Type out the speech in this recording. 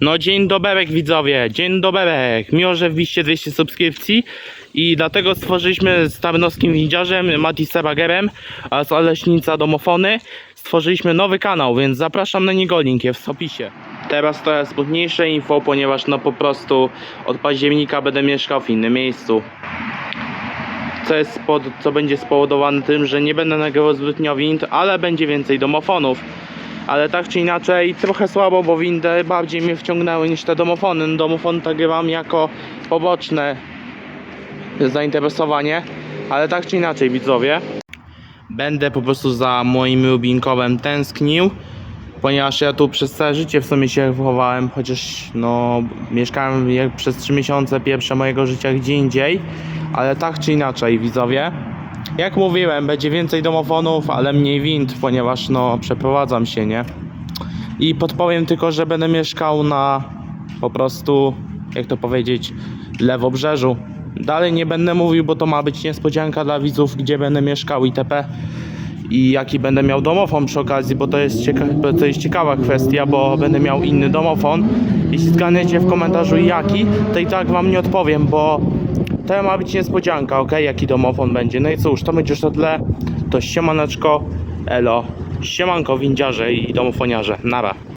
No dzień doberek widzowie, dzień doberek. Miło, że wbiście 200 subskrypcji i dlatego stworzyliśmy z tarnowskim windziarzem Mati Sebagerem a z Oleśnica Domofony stworzyliśmy nowy kanał, więc zapraszam na niego, link jest w opisie. Teraz jest smutniejsze info, ponieważ no po prostu od października będę mieszkał w innym miejscu. Co, jest spod, co będzie spowodowane tym, że nie będę nagrywał zbytnio wind, ale będzie więcej domofonów. Ale tak czy inaczej, trochę słabo, bo windy bardziej mnie wciągnęły niż te domofony. Domofon nagrywam jako poboczne zainteresowanie, ale tak czy inaczej, widzowie, będę po prostu za moim Rubinkowem tęsknił, ponieważ ja tu przez całe życie w sumie się wychowałem, chociaż no mieszkałem jak przez 3 miesiące pierwsze mojego życia gdzie indziej, ale tak czy inaczej, widzowie, jak mówiłem, będzie więcej domofonów, ale mniej wind, ponieważ no przeprowadzam się, nie? I podpowiem tylko, że będę mieszkał na po prostu, jak to powiedzieć, lewobrzeżu. Dalej nie będę mówił, bo to ma być niespodzianka dla widzów, gdzie będę mieszkał itp. I jaki będę miał domofon przy okazji, bo to jest, cieka to jest ciekawa kwestia, bo będę miał inny domofon. Jeśli zgadniecie w komentarzu jaki, to i tak wam nie odpowiem, bo to ma być niespodzianka, ok? Jaki domofon będzie. No i cóż, to będzie już na tyle. To siemaneczko, elo, siemanko windziarze i domofoniarze. Nara.